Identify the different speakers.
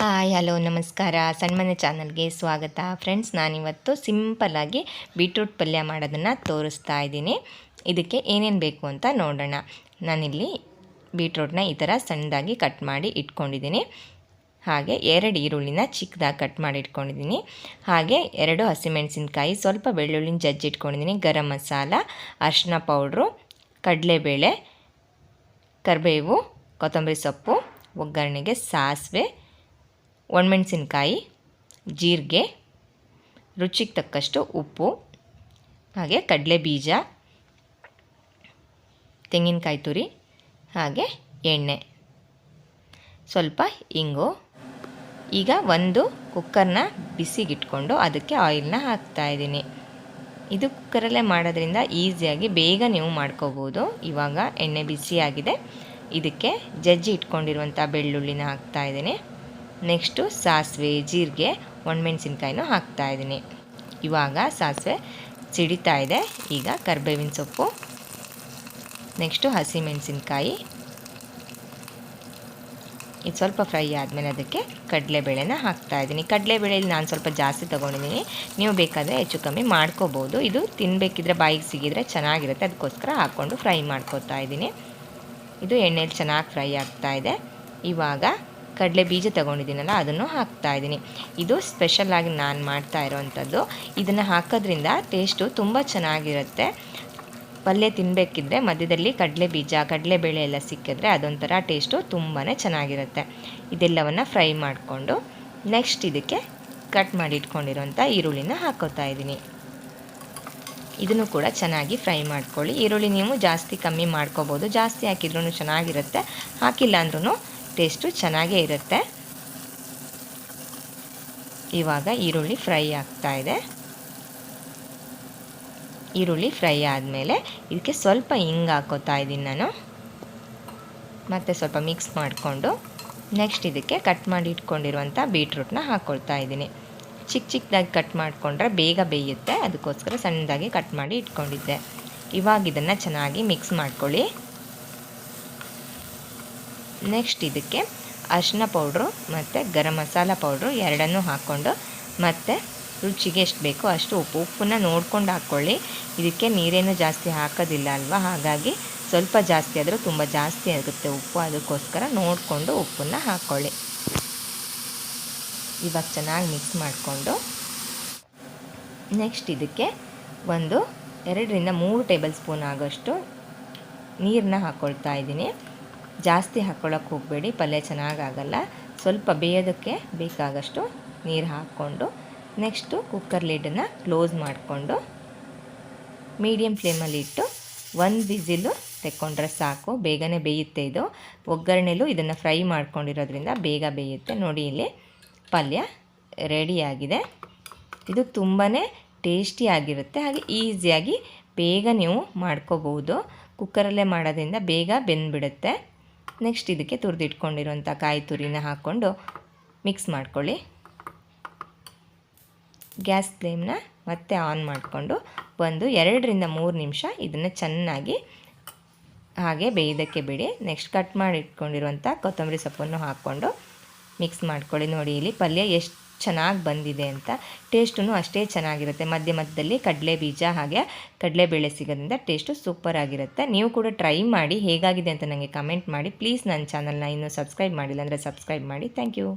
Speaker 1: Hi, hello, ನಮಸ್ಕಾರ. ಸಣ್ಮನೆ ಚಾನಲ್ಗೆ ಸ್ವಾಗತ. ಫ್ರೆಂಡ್ಸ್, ನಾನಿವತ್ತು ಸಿಂಪಲ್ಲಾಗಿ ಬೀಟ್ರೂಟ್ ಪಲ್ಯ ಮಾಡೋದನ್ನು ತೋರಿಸ್ತಾ ಇದ್ದೀನಿ. ಇದಕ್ಕೆ ಏನೇನು ಬೇಕು ಅಂತ ನೋಡೋಣ. ನಾನಿಲ್ಲಿ ಬೀಟ್ರೂಟ್ನ ಈ ಥರ ಸಣ್ಣದಾಗಿ ಕಟ್ ಮಾಡಿ ಇಟ್ಕೊಂಡಿದ್ದೀನಿ. ಹಾಗೆ ಎರಡು ಈರುಳ್ಳಿನ ಚಿಕ್ಕದಾಗಿ ಕಟ್ ಮಾಡಿ ಇಟ್ಕೊಂಡಿದ್ದೀನಿ. ಹಾಗೆ ಎರಡು ಹಸಿಮೆಣಸಿನ್ಕಾಯಿ, ಸ್ವಲ್ಪ ಬೆಳ್ಳುಳ್ಳಿನ ಜಜ್ಜಿ ಇಟ್ಕೊಂಡಿದ್ದೀನಿ. ಗರಂ ಮಸಾಲ ಅರಿಶಿನ ಪೌಡ್ರು, ಕಡಲೆಬೇಳೆ, ಕರಿಬೇವು, ಕೊತ್ತಂಬರಿ ಸೊಪ್ಪು, ಒಗ್ಗರಣೆಗೆ ಸಾಸಿವೆ ಒಣಮೆಣಸಿನ್ಕಾಯಿ ಜೀರಿಗೆ, ರುಚಿಗೆ ತಕ್ಕಷ್ಟು ಉಪ್ಪು, ಹಾಗೆ ಕಡಲೆ ಬೀಜ, ತೆಂಗಿನಕಾಯಿ ತುರಿ, ಹಾಗೆ ಎಣ್ಣೆ. ಸ್ವಲ್ಪ ಇಂಗು. ಈಗ ಒಂದು ಕುಕ್ಕರ್ನ ಬಿಸಿಗಿಟ್ಕೊಂಡು ಅದಕ್ಕೆ ಆಯಿಲ್ನ ಹಾಕ್ತಾಯಿದ್ದೀನಿ ಇದು ಕುಕ್ಕರಲ್ಲೇ ಮಾಡೋದ್ರಿಂದ ಈಸಿಯಾಗಿ ಬೇಗ ನೀವು ಮಾಡ್ಕೋಬೋದು. ಇವಾಗ ಎಣ್ಣೆ ಬಿಸಿಯಾಗಿದೆ. ಇದಕ್ಕೆ ಜಜ್ಜಿ ಇಟ್ಕೊಂಡಿರುವಂಥ ಬೆಳ್ಳುಳ್ಳಿನ ಹಾಕ್ತಾಯಿದ್ದೀನಿ ನೆಕ್ಸ್ಟು ಸಾಸಿವೆ ಜೀರಿಗೆ, ಒಣಮೆಣ್ಸಿನ್ಕಾಯಿನೂ ಹಾಕ್ತಾಯಿದ್ದೀನಿ ಇವಾಗ ಸಾಸಿವೆ ಸಿಡಿತಾ ಇದೆ. ಈಗ ಕರ್ಬೇವಿನ ಸೊಪ್ಪು, ನೆಕ್ಸ್ಟು ಹಸಿಮೆಣಸಿನ್ಕಾಯಿ. ಇದು ಸ್ವಲ್ಪ ಫ್ರೈ ಆದಮೇಲೆ ಅದಕ್ಕೆ ಕಡಲೆಬೇಳೆನ ಹಾಕ್ತಾಯಿದ್ದೀನಿ ಕಡಲೆಬೇಳೆಯಲ್ಲಿ ನಾನು ಸ್ವಲ್ಪ ಜಾಸ್ತಿ ತೊಗೊಂಡಿದ್ದೀನಿ. ನೀವು ಬೇಕಾದರೆ ಹೆಚ್ಚು ಕಮ್ಮಿ ಮಾಡ್ಕೋಬೋದು. ಇದು ತಿನ್ನಬೇಕಿದ್ರೆ ಬಾಯಿಗೆ ಸಿಗಿದ್ರೆ ಚೆನ್ನಾಗಿರುತ್ತೆ. ಅದಕ್ಕೋಸ್ಕರ ಹಾಕ್ಕೊಂಡು ಫ್ರೈ ಮಾಡ್ಕೋತಾ ಇದ್ದೀನಿ. ಇದು ಎಣ್ಣೆಯಲ್ಲಿ ಚೆನ್ನಾಗಿ ಫ್ರೈ ಆಗ್ತಾಯಿದೆ ಇವಾಗ ಕಡಲೆ ಬೀಜ ತೊಗೊಂಡಿದ್ದೀನಲ್ಲ, ಅದನ್ನು ಹಾಕ್ತಾ ಇದ್ದೀನಿ. ಇದು ಸ್ಪೆಷಲಾಗಿ ನಾನು ಮಾಡ್ತಾ ಇರೋವಂಥದ್ದು ಇದನ್ನು ಹಾಕೋದ್ರಿಂದ ಟೇಸ್ಟು ತುಂಬ ಚೆನ್ನಾಗಿರುತ್ತೆ. ಪಲ್ಯ ತಿನ್ನಬೇಕಿದ್ರೆ ಮಧ್ಯದಲ್ಲಿ ಕಡಲೆ ಬೀಜ ಕಡಲೆಬೇಳೆ ಎಲ್ಲ ಸಿಕ್ಕಿದ್ರೆ ಅದೊಂಥರ ಟೇಸ್ಟು ತುಂಬಾ ಚೆನ್ನಾಗಿರುತ್ತೆ. ಇದೆಲ್ಲವನ್ನು ಫ್ರೈ ಮಾಡಿಕೊಂಡು ನೆಕ್ಸ್ಟ್ ಇದಕ್ಕೆ ಕಟ್ ಮಾಡಿ ಇಟ್ಕೊಂಡಿರೋಂಥ ಈರುಳ್ಳಿನ ಹಾಕೋತಾ ಇದ್ದೀನಿ. ಇದನ್ನು ಕೂಡ ಚೆನ್ನಾಗಿ ಫ್ರೈ ಮಾಡ್ಕೊಳ್ಳಿ. ಈರುಳ್ಳಿ ನೀವು ಜಾಸ್ತಿ ಕಮ್ಮಿ ಮಾಡ್ಕೋಬೋದು. ಜಾಸ್ತಿ ಹಾಕಿದ್ರೂ ಚೆನ್ನಾಗಿರುತ್ತೆ. ಹಾಕಿಲ್ಲ ಅಂದ್ರೂ ಟೇಸ್ಟು ಚೆನ್ನಾಗೇ ಇರುತ್ತೆ. ಇವಾಗ ಈರುಳ್ಳಿ ಫ್ರೈ ಆಗ್ತಾ ಇದೆ. ಈರುಳ್ಳಿ ಫ್ರೈ ಆದಮೇಲೆ ಇದಕ್ಕೆ ಸ್ವಲ್ಪ ಹಿಂಗೆ ಹಾಕೋತಾ ಇದ್ದೀನಿ ನಾನು. ಮತ್ತು ಸ್ವಲ್ಪ ಮಿಕ್ಸ್ ಮಾಡಿಕೊಂಡು ನೆಕ್ಸ್ಟ್ ಇದಕ್ಕೆ ಕಟ್ ಮಾಡಿ ಇಟ್ಕೊಂಡಿರುವಂಥ ಬೀಟ್ರೂಟ್ನ ಹಾಕ್ಕೊಳ್ತಾ ಇದ್ದೀನಿ. ಚಿಕ್ಕ ಚಿಕ್ಕದಾಗಿ ಕಟ್ ಮಾಡಿಕೊಂಡ್ರೆ ಬೇಗ ಬೇಯುತ್ತೆ. ಅದಕ್ಕೋಸ್ಕರ ಸಣ್ಣದಾಗಿ ಕಟ್ ಮಾಡಿ ಇಟ್ಕೊಂಡಿದ್ದೆ. ಇವಾಗ ಇದನ್ನು ಚೆನ್ನಾಗಿ ಮಿಕ್ಸ್ ಮಾಡ್ಕೊಳ್ಳಿ. ನೆಕ್ಸ್ಟ್ ಇದಕ್ಕೆ ಅರಿಶಿನ ಪೌಡ್ರು ಮತ್ತು ಗರಂ ಮಸಾಲ ಪೌಡ್ರು ಎರಡನ್ನೂ ಹಾಕ್ಕೊಂಡು, ಮತ್ತು ರುಚಿಗೆ ಎಷ್ಟು ಬೇಕೋ ಅಷ್ಟು ಉಪ್ಪು, ಉಪ್ಪನ್ನ ನೋಡ್ಕೊಂಡು ಹಾಕ್ಕೊಳ್ಳಿ. ಇದಕ್ಕೆ ನೀರೇನು ಜಾಸ್ತಿ ಹಾಕೋದಿಲ್ಲ ಅಲ್ವಾ? ಹಾಗಾಗಿ ಸ್ವಲ್ಪ ಜಾಸ್ತಿ ಆದರೂ ತುಂಬ ಜಾಸ್ತಿ ಆಗುತ್ತೆ ಉಪ್ಪು. ಅದಕ್ಕೋಸ್ಕರ ನೋಡಿಕೊಂಡು ಉಪ್ಪನ್ನು ಹಾಕ್ಕೊಳ್ಳಿ. ಇವಾಗ ಚೆನ್ನಾಗಿ ಮಿಕ್ಸ್ ಮಾಡಿಕೊಂಡು ನೆಕ್ಸ್ಟ್ ಇದಕ್ಕೆ ಒಂದು ಎರಡರಿಂದ ಮೂರು ಟೇಬಲ್ ಸ್ಪೂನ್ ಆಗೋಷ್ಟು ನೀರನ್ನ ಹಾಕ್ಕೊಳ್ತಾ ಇದ್ದೀನಿ. ಜಾಸ್ತಿ ಹಾಕ್ಕೊಳ್ಳೋಕೆ ಹೋಗಬೇಡಿ, ಪಲ್ಯ ಚೆನ್ನಾಗಾಗಲ್ಲ. ಸ್ವಲ್ಪ ಬೇಯೋದಕ್ಕೆ ಬೇಕಾಗಷ್ಟು ನೀರು ಹಾಕ್ಕೊಂಡು ನೆಕ್ಸ್ಟು ಕುಕ್ಕರ್ ಲಿಡನ್ನು ಕ್ಲೋಸ್ ಮಾಡಿಕೊಂಡು ಮೀಡಿಯಮ್ ಫ್ಲೇಮಲ್ಲಿ ಇಟ್ಟು ಒಂದು ವಿಸಿಲು ತೆಕ್ಕೊಂಡ್ರೆ ಸಾಕು, ಬೇಗನೆ ಬೇಯುತ್ತೆ ಇದು. ಒಗ್ಗರಣೆಲೂ ಇದನ್ನು ಫ್ರೈ ಮಾಡ್ಕೊಂಡಿರೋದ್ರಿಂದ ಬೇಗ ಬೇಯುತ್ತೆ. ನೋಡಿ ಇಲ್ಲಿ ಪಲ್ಯ ರೆಡಿಯಾಗಿದೆ ಇದು ತುಂಬಾ ಟೇಸ್ಟಿಯಾಗಿರುತ್ತೆ ಹಾಗೆ ಈಸಿಯಾಗಿ ಬೇಗ ನೀವು ಮಾಡ್ಕೋಬೋದು ಕುಕ್ಕರಲ್ಲೇ ಮಾಡೋದ್ರಿಂದ ಬೇಗ ಬೆಂದುಬಿಡುತ್ತೆ. ನೆಕ್ಸ್ಟ್ ಇದಕ್ಕೆ ತುರಿದಿಟ್ಕೊಂಡಿರುವಂಥ ಕಾಯಿ ತುರಿನ ಹಾಕ್ಕೊಂಡು ಮಿಕ್ಸ್ ಮಾಡ್ಕೊಳ್ಳಿ. ಗ್ಯಾಸ್ ಫ್ಲೇಮ್ನ ಮತ್ತೆ ಆನ್ ಮಾಡಿಕೊಂಡು ಒಂದು ಎರಡರಿಂದ ಮೂರು ನಿಮಿಷ ಇದನ್ನು ಚೆನ್ನಾಗಿ ಹಾಗೆ ಬೇಯ್ದಕ್ಕೆ ಬಿಡಿ. ನೆಕ್ಸ್ಟ್ ಕಟ್ ಮಾಡಿ ಇಟ್ಕೊಂಡಿರುವಂಥ ಕೊತ್ತಂಬರಿ ಸೊಪ್ಪನ್ನು ಹಾಕ್ಕೊಂಡು ಮಿಕ್ಸ್ ಮಾಡ್ಕೊಳ್ಳಿ. ನೋಡಿ, ಇಲ್ಲಿ ಪಲ್ಯ ಎಷ್ಟು ಚೆನ್ನಾಗಿ ಬಂದಿದೆ ಅಂತ. ಟೇಸ್ಟೂ ಅಷ್ಟೇ ಚೆನ್ನಾಗಿರುತ್ತೆ. ಮಧ್ಯ ಮಧ್ಯದಲ್ಲಿ ಕಡಲೆ ಬೀಜ ಹಾಗೆ ಕಡಲೆಬೇಳೆ ಸಿಗೋದ್ರಿಂದ ಟೇಸ್ಟು ಸೂಪರ್ ಆಗಿರುತ್ತೆ. ನೀವು ಕೂಡ ಟ್ರೈ ಮಾಡಿ ಹೇಗಾಗಿದೆ ಅಂತ ನನಗೆ ಕಮೆಂಟ್ ಮಾಡಿ. ಪ್ಲೀಸ್ ನನ್ನ ಚಾನಲ್ನ ಇನ್ನೂ ಸಬ್ಸ್ಕ್ರೈಬ್ ಮಾಡಿಲ್ಲ ಅಂದರೆ ಸಬ್ಸ್ಕ್ರೈಬ್ ಮಾಡಿ. Thank you.